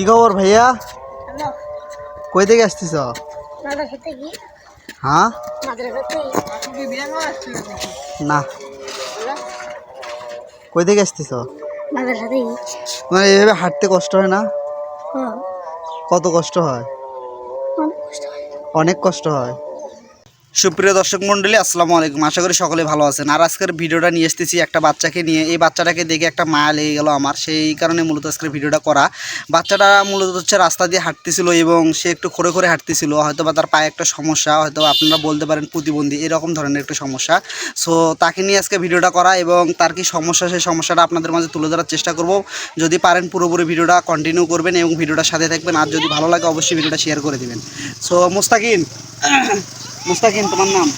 কি খবর ভাইয়া? কই থেকে আসতেছ? হ্যাঁ? না। কই থেকে আসতেছ? মানে এইভাবে হাঁটতে কষ্ট হয় না? হ্যাঁ। কত কষ্ট হয়। অনেক কষ্ট হয়। সুপ্রিয় দর্শক মণ্ডলী, আসসালামু আলাইকুম। আশা করি সকলে ভালো আছেন। আর আজকের ভিডিওটা নিয়ে এসেছি একটা বাচ্চাকে নিয়ে। এই বাচ্চাটাকে দেখে একটা মায়া লেগে গেল আমার। সেই কারণে মূলত আজকের ভিডিওটা করা। বাচ্চাটা মূলত হচ্ছে রাস্তা দিয়ে হাঁটতেছিল এবং সে একটু খড়ে খড়ে হাঁটতেছিল। হয়তো বা তার পায়ে একটা সমস্যা হয়তো আপনারা বলতে পারেন প্রতিবন্ধী, এরকম ধরনের একটা সমস্যা। সো, তাকে নিয়ে আজকে ভিডিওটা করা এবং তার কি সমস্যা, সেই সমস্যাটা আপনাদের মাঝে তুলে ধরার চেষ্টা করব। যদি পারেন পুরোপুরি ভিডিওটা কন্টিনিউ করবেন এবং ভিডিওটার সাথে থাকবেন। আর যদি ভালো লাগে, অবশ্যই ভিডিওটা শেয়ার করে দেবেন। সো, মুস্তাকিন। মুস্তাকিন তোমার নাম?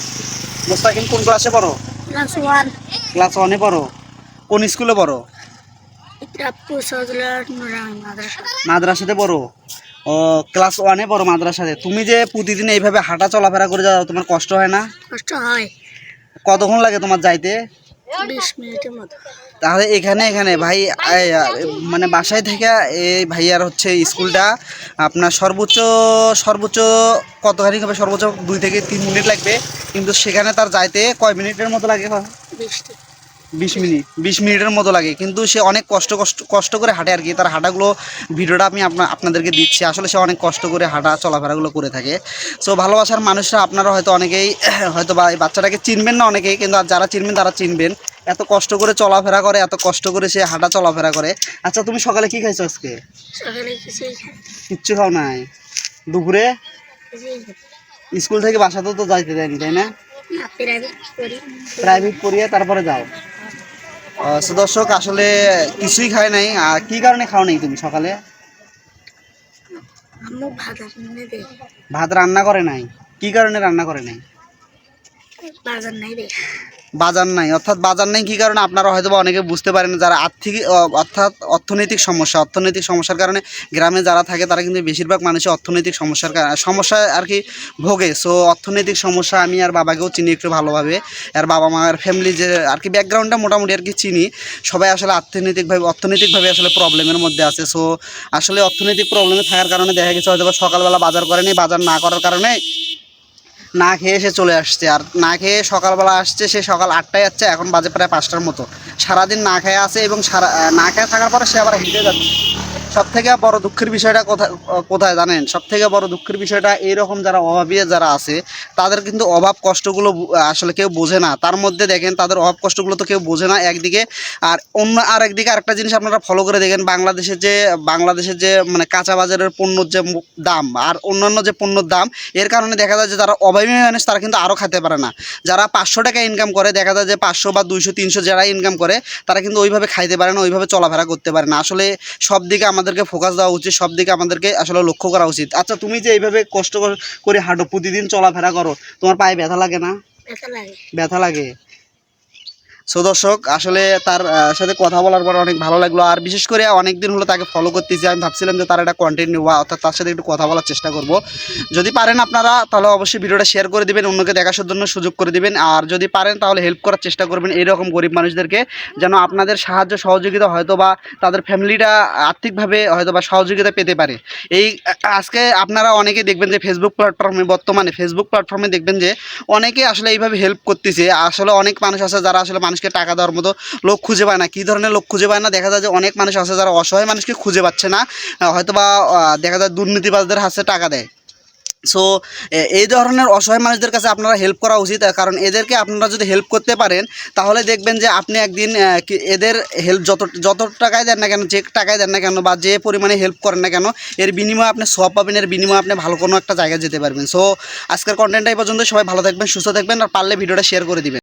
মুস্তাকিন কোন ক্লাসে পড়ো? ক্লাস ওয়ান ক্লাস ওয়ানে পড়ো। কোন স্কুলে পড়ো? মাদ্রাসাতে পড়ো। ও ক্লাস ওয়ানে পড়ো মাদ্রাসাতে। তুমি যে প্রতিদিন এইভাবে হাঁটা চলাফেরা করে যাও তোমার কষ্ট হয় না? কষ্ট হয়। কতক্ষণ লাগে তোমার যাইতে? বিশ মিনিটের মতো। তাহলে এখানে এখানে ভাই মানে বাসায় থেকে এই ভাইয়ার হচ্ছে স্কুলটা আপনার সর্বোচ্চ সর্বোচ্চ কতখানি হবে? সর্বোচ্চ দুই থেকে তিন মিনিট লাগবে। কিন্তু সেখানে তার যাইতে কয় মিনিটের মতো লাগে? বৃষ্টি বিশ মিনিট বিশ মিনিটের মতো লাগে। কিন্তু সে অনেক কষ্ট কষ্ট কষ্ট করে হাঁটে আর কি। তার হাঁটাগুলো ভিডিওটা আমি আপনা আপনাদেরকে দিচ্ছি। আসলে সে অনেক কষ্ট করে হাঁটা চলাফেরাগুলো করে থাকে। সো ভালোবাসার মানুষরা আপনারা হয়তো অনেকেই হয়তো বা এই বাচ্চাটাকে চিনবেন না অনেকেই কিন্তু আর যারা চিনবেন তারা চিনবেন। এত কষ্ট করে চলাফেরা করে এত কষ্ট করে সে হাঁটা চলাফেরা করে। আচ্ছা তুমি সকালে কি খাইছো আজকে? কিচ্ছু খাও নাই? দুপুরে? স্কুল থেকে বাসাতেও তো যাইতে দেয়নি তাই না? প্রাইভেট পড়িয়ে তারপরে যাও। দর্শক আসলে কিছুই খায় নাই। আর কি কারণে খাও নাই তুমি সকালে? ভাত রান্না করে নাই? কি কারণে রান্না করে নাই? বাজার নাই দে। বাজার নাই। অর্থাৎ বাজার নাই কী কারণে? আপনারা হয়তো বা অনেকে বুঝতে পারেন যারা আর্থিক অর্থাৎ অর্থনৈতিক সমস্যা, অর্থনৈতিক সমস্যার কারণে গ্রামে যারা থাকে, তারা কিন্তু বেশিরভাগ মানুষই অর্থনৈতিক সমস্যার কারণে সমস্যায় আর কি ভোগে। সো অর্থনৈতিক সমস্যা আমি আর বাবাকেও চিনি একটু ভালোভাবে। আর বাবা মার ফ্যামিলি যে, আর কি ব্যাকগ্রাউন্ডটা মোটামুটি আর কি চিনি। সবাই আসলে অর্থনৈতিকভাবে অর্থনৈতিকভাবে আসলে প্রবলেমের মধ্যে আছে। সো আসলে অর্থনৈতিক প্রবলেমে থাকার কারণে দেখা গেছে হয়তো সকালবেলা বাজার করেনি, বাজার না করার কারণে না খেয়ে সে চলে আসছে। আর না খেয়ে সকালবেলা আসছে, সে সকাল আটটায় যাচ্ছে, এখন বাজে প্রায় পাঁচটার মতো। সারাদিন না খেয়ে আছে এবং সারা না খেয়ে থাকার পরে সে আবার হেঁটে যাচ্ছে। সব থেকে বড় দুঃখের বিষয়টা কোথায় কোথায় জানেন? সব থেকে বড় দুঃখের বিষয়টা এইরকম যারা অভাবী যারা আছে, তাদের কিন্তু অভাব কষ্টগুলো আসলে কেউ বোঝে না। তার মধ্যে দেখেন, তাদের অভাব কষ্টগুলো তো কেউ বোঝে না একদিকে। আর অন্য আর একদিকে আরেকটা জিনিস আপনারা ফলো করে দেখেন, বাংলাদেশের যে বাংলাদেশের যে মানে কাঁচা বাজারের পণ্যর যে দাম আর অন্যান্য যে পণ্যর দাম, এর কারণে দেখা যায় যে যারা অভাবী মানুষ, তারা কিন্তু আরও খেতে পারে না। যারা পাঁচশো টাকা ইনকাম করে, দেখা যায় যে পাঁচশো বা দুইশো, তিনশো যারা ইনকাম করে, তারা কিন্তু ওইভাবে খাইতে পারে না, ওইভাবে চলাফেরা করতে পারে না। আসলে সব দিকে আমাদেরকে ফোকাস দেওয়া উচিত সব দিকে আমাদেরকে আসলে লক্ষ্য করা উচিত। আচ্ছা তুমি যে এইভাবে কষ্ট করে হাঁটো প্রতিদিন চলাফেরা করো তোমার পায়ে ব্যথা লাগে না? ব্যথা লাগে। ব্যথা লাগে। সো দর্শক, আসলে তার সাথে কথা বলার পর অনেক ভালো লাগল। আর বিশেষ করে অনেক দিন হলো তাকে ফলো করতেছি। আমি ভাবছিলাম যে তার একটা কন্টেন্ট নেওয়া অর্থাৎ তার সাথে একটু কথা বলার চেষ্টা করব। যদি পারেন আপনারা, তাহলে অবশ্যই ভিডিওটা শেয়ার করে দিবেন, অন্যকে দেখার জন্য সুযোগ করে দিবেন। আর যদি পারেন, তাহলে হেল্প করার চেষ্টা করবেন এইরকম গরিব মানুষদেরকে, যেন আপনাদের সাহায্য, সহযোগিতা হয়তো বা তাদের ফ্যামিলিটা আর্থিকভাবে হয়তো বা সহযোগিতা পেতে পারে। এই, আজকে আপনারা অনেকে দেখবেন যে ফেসবুক প্ল্যাটফর্মে বর্তমানে ফেসবুক প্ল্যাটফর্মে দেখবেন যে অনেকে আসলে এইভাবে হেল্প করতেছে। আসলে অনেক মানুষ আছে যারা আসলে মানুষকে টাকা দেওয়ার মতো লোক খুঁজে পায় না। কী ধরনের লোক খুঁজে পায় না? দেখা যায় যে অনেক মানুষ আছে যারা অসহায় মানুষকে খুঁজে পাচ্ছে না। হয়তো বা দেখা যায় দুর্নীতিবাজদের হাতে টাকা দেয়। সো এই ধরনের অসহায় মানুষদের কাছে আপনারা হেল্প করা উচিত কারণ এদেরকে আপনারা যদি হেল্প করতে পারেন, তাহলে দেখবেন যে আপনি একদিন এদের হেল্প যত যত টাকায় দেন না কেন, যে টাকায় দেন না কেন বা যে পরিমাণে হেল্প করেন না কেন, এর বিনিময়ে আপনি সব পাবেন, এর বিনিময়ে আপনি ভালো কোনো একটা জায়গায় যেতে পারবেন। সো আজকের কন্টেন্টটাই পর্যন্ত, সবাই ভালো থাকবেন, সুস্থ থাকবেন, আর পারলে ভিডিওটা শেয়ার করে দিবেন।